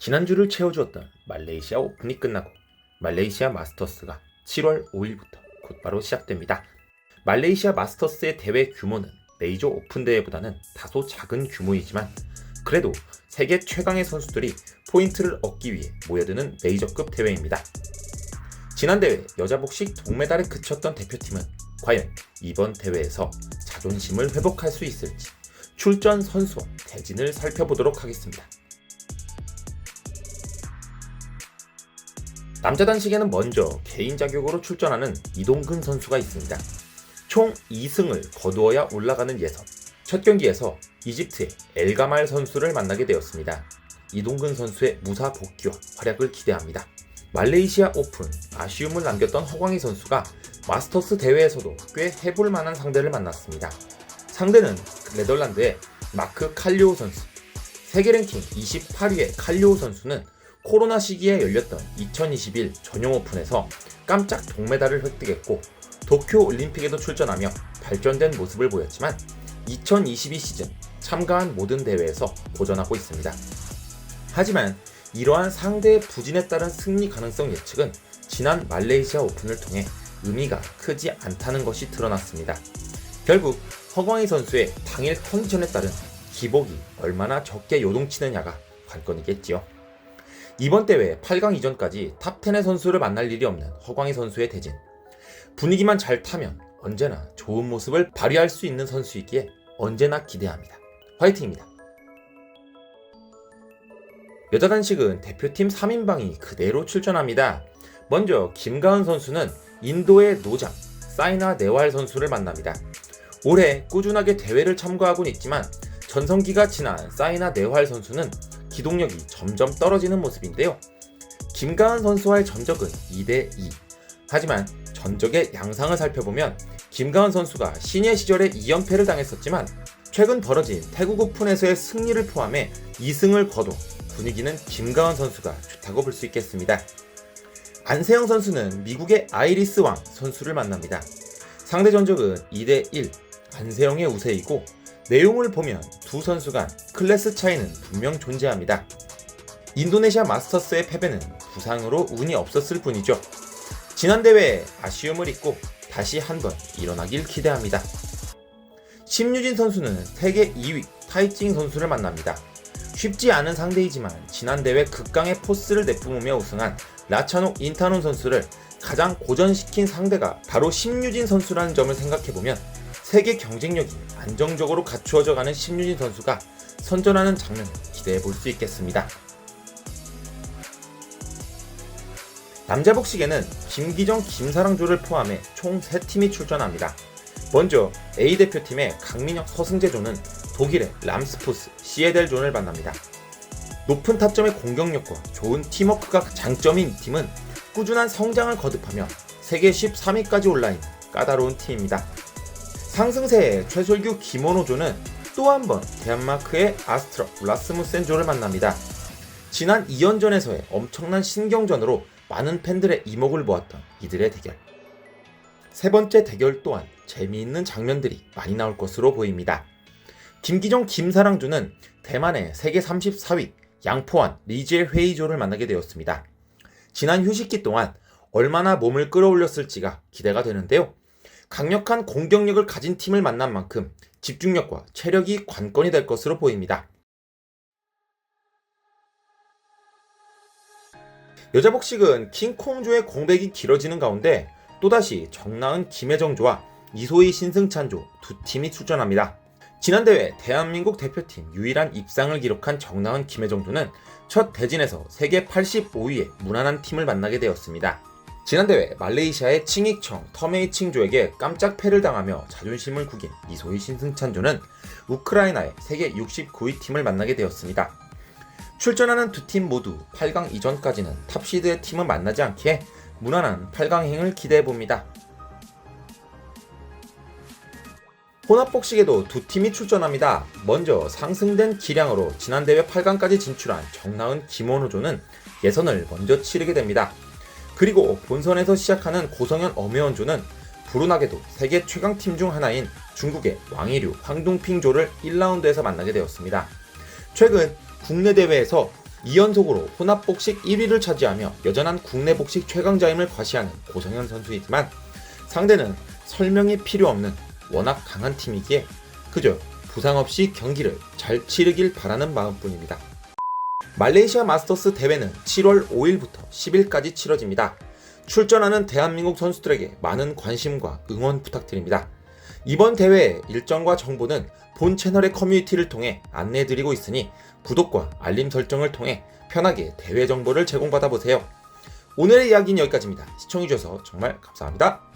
지난주를 채워주었던 말레이시아 오픈이 끝나고 말레이시아 마스터스가 7월 5일부터 곧바로 시작됩니다. 말레이시아 마스터스의 대회 규모는 메이저 오픈 대회보다는 다소 작은 규모이지만 그래도 세계 최강의 선수들이 포인트를 얻기 위해 모여드는 메이저급 대회입니다. 지난 대회 여자 복식 동메달에 그쳤던 대표팀은 과연 이번 대회에서 자존심을 회복할 수 있을지 출전 선수와 대진을 살펴보도록 하겠습니다. 남자 단식에는 먼저 개인 자격으로 출전하는 이동근 선수가 있습니다. 총 2승을 거두어야 올라가는 예선. 첫 경기에서 이집트의 엘가말 선수를 만나게 되었습니다. 이동근 선수의 무사 복귀와 활약을 기대합니다. 말레이시아 오픈 아쉬움을 남겼던 허광희 선수가 마스터스 대회에서도 꽤 해볼 만한 상대를 만났습니다. 상대는 네덜란드의 마크 칼리오 선수. 세계 랭킹 28위의 칼리오 선수는 코로나 시기에 열렸던 2021 전용 오픈에서 깜짝 동메달을 획득했고 도쿄 올림픽에도 출전하며 발전된 모습을 보였지만 2022 시즌 참가한 모든 대회에서 고전하고 있습니다. 하지만 이러한 상대의 부진에 따른 승리 가능성 예측은 지난 말레이시아 오픈을 통해 의미가 크지 않다는 것이 드러났습니다. 결국 허광희 선수의 당일 컨디션에 따른 기복이 얼마나 적게 요동치느냐가 관건이겠지요. 이번 대회 8강 이전까지 탑10의 선수를 만날 일이 없는 허광희 선수의 대진. 분위기만 잘 타면 언제나 좋은 모습을 발휘할 수 있는 선수이기에 언제나 기대합니다. 화이팅입니다. 여자 단식은 대표팀 3인방이 그대로 출전합니다. 먼저 김가은 선수는 인도의 노장 사이나 네왈 선수를 만납니다. 올해 꾸준하게 대회를 참가하곤 있지만 전성기가 지난 사이나 네활 선수는 기동력이 점점 떨어지는 모습인데요. 김가은 선수와의 전적은 2대2. 하지만 전적의 양상을 살펴보면 김가은 선수가 시니어 시절에 2연패를 당했었지만 최근 벌어진 태국 오픈에서의 승리를 포함해 2승을 거둬 분위기는 김가은 선수가 좋다고 볼 수 있겠습니다. 안세영 선수는 미국의 아이리스 왕 선수를 만납니다. 상대 전적은 2대1 안세영의 우세이고 내용을 보면 두 선수 간 클래스 차이는 분명 존재합니다. 인도네시아 마스터스의 패배는 부상으로 운이 없었을 뿐이죠. 지난 대회에 아쉬움을 잊고 다시 한번 일어나길 기대합니다. 심유진 선수는 세계 2위 타이징 선수를 만납니다. 쉽지 않은 상대이지만 지난 대회 극강의 포스를 내뿜으며 우승한 라차노 인타논 선수를 가장 고전시킨 상대가 바로 심유진 선수라는 점을 생각해보면 세계 경쟁력이 안정적으로 갖추어져 가는 심유진 선수가 선전하는 장면을 기대해 볼 수 있겠습니다. 남자 복식에는 김기정, 김사랑조를 포함해 총 3팀이 출전합니다. 먼저 A 대표팀의 강민혁, 서승재조는 독일의 람스포스, 시에델존을 만납니다. 높은 타점의 공격력과 좋은 팀워크가 장점인 이 팀은 꾸준한 성장을 거듭하며 세계 13위까지 올라있는 까다로운 팀입니다. 상승세의 최솔규 김원호조는 또 한번 데안마크의 아스트라 라스무센조를 만납니다. 지난 2연전에서의 엄청난 신경전으로 많은 팬들의 이목을 모았던 이들의 대결. 세 번째 대결 또한 재미있는 장면들이 많이 나올 것으로 보입니다. 김기정 김사랑주는 대만의 세계 34위 양포한 리지엘 회의조를 만나게 되었습니다. 지난 휴식기 동안 얼마나 몸을 끌어올렸을지가 기대가 되는데요. 강력한 공격력을 가진 팀을 만난 만큼 집중력과 체력이 관건이 될 것으로 보입니다. 여자 복식은 킹콩조의 공백이 길어지는 가운데 또다시 정나은 김혜정조와 이소희 신승찬조 두 팀이 출전합니다. 지난 대회 대한민국 대표팀 유일한 입상을 기록한 정나은 김혜정조는 첫 대진에서 세계 85위의 무난한 팀을 만나게 되었습니다. 지난 대회 말레이시아의 칭익청 터메이칭조에게 깜짝 패를 당하며 자존심을 구긴 이소희 신승찬조는 우크라이나의 세계 69위 팀을 만나게 되었습니다. 출전하는 두 팀 모두 8강 이전까지는 탑시드의 팀은 만나지 않기에 무난한 8강행을 기대해 봅니다. 혼합복식에도 두 팀이 출전합니다. 먼저 상승된 기량으로 지난 대회 8강까지 진출한 정나은 김원호조는 예선을 먼저 치르게 됩니다. 그리고 본선에서 시작하는 고성현 엄혜원조는 불운하게도 세계 최강팀 중 하나인 중국의 왕이류 황둥핑조를 1라운드에서 만나게 되었습니다. 최근 국내 대회에서 2연속으로 혼합복식 1위를 차지하며 여전한 국내 복식 최강자임을 과시하는 고성현 선수이지만 상대는 설명이 필요 없는 워낙 강한 팀이기에 그저 부상 없이 경기를 잘 치르길 바라는 마음뿐입니다. 말레이시아 마스터스 대회는 7월 5일부터 10일까지 치러집니다. 출전하는 대한민국 선수들에게 많은 관심과 응원 부탁드립니다. 이번 대회의 일정과 정보는 본 채널의 커뮤니티를 통해 안내해드리고 있으니 구독과 알림 설정을 통해 편하게 대회 정보를 제공받아 보세요. 오늘의 이야기는 여기까지입니다. 시청해주셔서 정말 감사합니다.